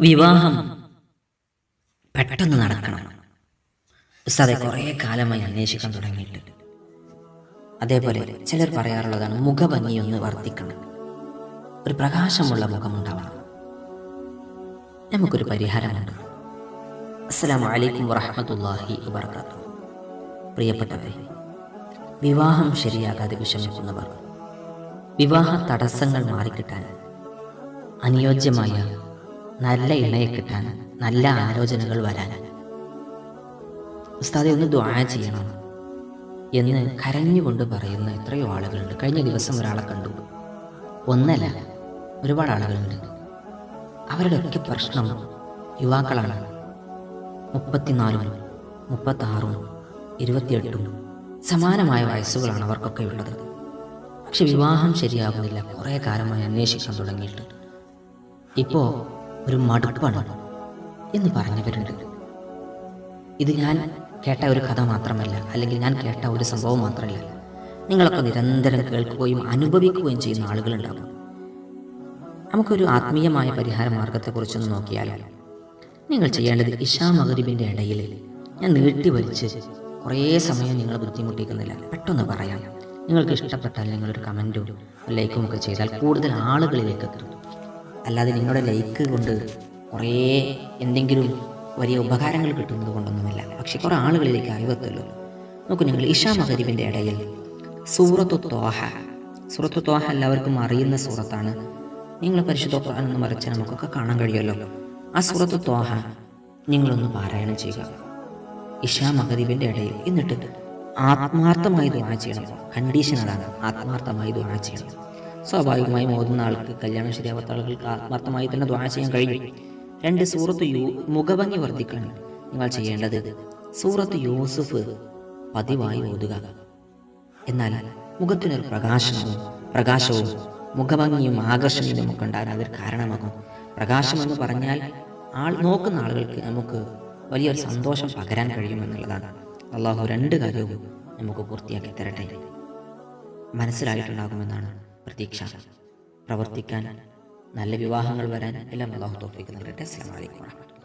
വിവാഹം പെട്ടെന്ന് നടക്കണം. ഉസ്താദെ കുറേ കാലമായി അന്വേഷിക്കാൻ തുടങ്ങിയിട്ട്. അതേപോലെ ചിലർ പറയാറുള്ളതാണ് മുഖഭംഗി ഒന്ന് വർദ്ധിക്കണം. ഒരു പ്രകാശമുള്ള മുഖമുണ്ടാവണം നമുക്കൊരു പരിഹാരമുണ്ട്. അസ്സലാമു അലൈക്കും വറഹമത്തല്ലാഹി വർക്കാത്തു പ്രിയപ്പെട്ടവരെ വിവാഹം ശരിയാകാതെ വിഷമിക്കുന്നവർ വിവാഹ തടസ്സങ്ങൾ മാറിക്കിട്ടാൻ അനുയോജ്യമായ നല്ല ഇണയെ കിട്ടാൻ നല്ല ആലോചനകൾ വരാൻ. ഉസ്താദെ ഒന്ന് ദ്വാ ചെയ്യണം എന്ന് കരഞ്ഞുകൊണ്ട് പറയുന്ന എത്രയോ ആളുകളുണ്ട്. കഴിഞ്ഞ ദിവസം ഒരാളെ കണ്ടു. ഒന്നല്ല ഒരുപാട് ആളുകളുണ്ട്. അവരുടെ ഒക്കെ പ്രശ്നം യുവാക്കളാണ്. മുപ്പത്തിനാലും മുപ്പത്താറും ഇരുപത്തിയെട്ടും സമാനമായ വയസ്സുകളാണ് അവർക്കൊക്കെ ഉള്ളത്. പക്ഷെ വിവാഹം ശരിയാകുന്നില്ല. കുറേ കാലമായി അന്വേഷിക്കാൻ തുടങ്ങിയിട്ടുണ്ട്. ഇപ്പോൾ ഒരു മടുപ്പാണ് എന്ന് പറഞ്ഞവരുണ്ട്. ഇത് ഞാൻ കേട്ട ഒരു കഥ മാത്രമല്ല അല്ലെങ്കിൽ ഞാൻ കേട്ട ഒരു സംഭവം മാത്രമല്ല. നിങ്ങളൊക്കെ നിരന്തരം കേൾക്കുകയും അനുഭവിക്കുകയും ചെയ്യുന്ന ആളുകളുണ്ടാകും. നമുക്കൊരു ആത്മീയമായ പരിഹാര മാർഗത്തെക്കുറിച്ചൊന്ന് നോക്കിയാൽ നിങ്ങൾ ചെയ്യേണ്ടത് ഇഷാ മകരിബിന്റെ ഇടയിൽ ഞാൻ നീട്ടി വലിച്ച് കുറേ സമയം നിങ്ങൾ ബുദ്ധിമുട്ടിക്കുന്നില്ല. പെട്ടെന്ന് പറയാം. നിങ്ങൾക്ക് ഇഷ്ടപ്പെട്ടാൽ നിങ്ങളൊരു കമന്റും ലൈക്കും ഒക്കെ ചെയ്താൽ കൂടുതൽ ആളുകളിലേക്ക് എത്തും. അല്ലാതെ നിങ്ങളുടെ ലൈക്ക് കൊണ്ട് കുറേ എന്തെങ്കിലും വലിയ ഉപകാരങ്ങൾ കിട്ടുന്നത് കൊണ്ടൊന്നുമില്ല. പക്ഷെ കുറേ ആളുകളിലേക്ക് അറിവത്തുള്ളൂ നോക്കൂ നിങ്ങൾ ഇഷാ മഹരീബിന്റെ ഇടയിൽ സൂറത്തു തോഹ സൂറത്തു തോഹ എല്ലാവർക്കും അറിയുന്ന സൂറത്താണ്. നിങ്ങൾ പരിശുദ്ധ ഖുർആൻ എന്ന് മറിച്ച് നമുക്കൊക്കെ കാണാൻ കഴിയുമല്ലോ. ആ സൂറത്തു തോഹ നിങ്ങളൊന്ന് പാരായണം ചെയ്യുക. ഇഷാ മഹദീബിന്റെ ഇടയിൽ എന്നിട്ട് ആത്മാർത്ഥമായി ദുആ ചെയ്യണം. കണ്ടീഷൻ അതാണ് ആത്മാർത്ഥമായി ദുആ ചെയ്യണം. സ്വാഭാവികമായും ഓതുന്ന ആൾക്ക് കല്യാണം ശരിയാവാത്ത ആളുകൾക്ക് ആത്മാർത്ഥമായി തന്നെ ദ്വാ ചെയ്യാൻ കഴിയും. രണ്ട് സൂറത്ത് യൂ മുഖഭംഗി വർദ്ധിക്കാൻ നിങ്ങൾ ചെയ്യേണ്ടത് സൂറത്ത് യൂസുഫ് പതിവായി ഓതുക. എന്നാൽ മുഖത്തിനൊരു പ്രകാശനവും പ്രകാശവും മുഖഭംഗിയും ആകർഷണീയവും ഒക്കെ ഉണ്ടാകാൻ അതൊരു കാരണമാകും. പ്രകാശം എന്ന് പറഞ്ഞാൽ ആൾ നോക്കുന്ന ആളുകൾക്ക് നമുക്ക് വലിയൊരു സന്തോഷം പകരാൻ കഴിയുമെന്നുള്ളതാണ് അള്ളാഹു രണ്ട് കാര്യവും നമുക്ക് പൂർത്തിയാക്കി തരട്ടെ. മനസ്സിലായിട്ടുണ്ടാകുമെന്നാണ്. പ്രതീക്ഷ. പ്രവർത്തിക്കാൻ നല്ല വിവാഹങ്ങൾ വരാൻ എല്ലാം അള്ളാഹു നൽകട്ടെ. അസ്സാം വലൈക്കും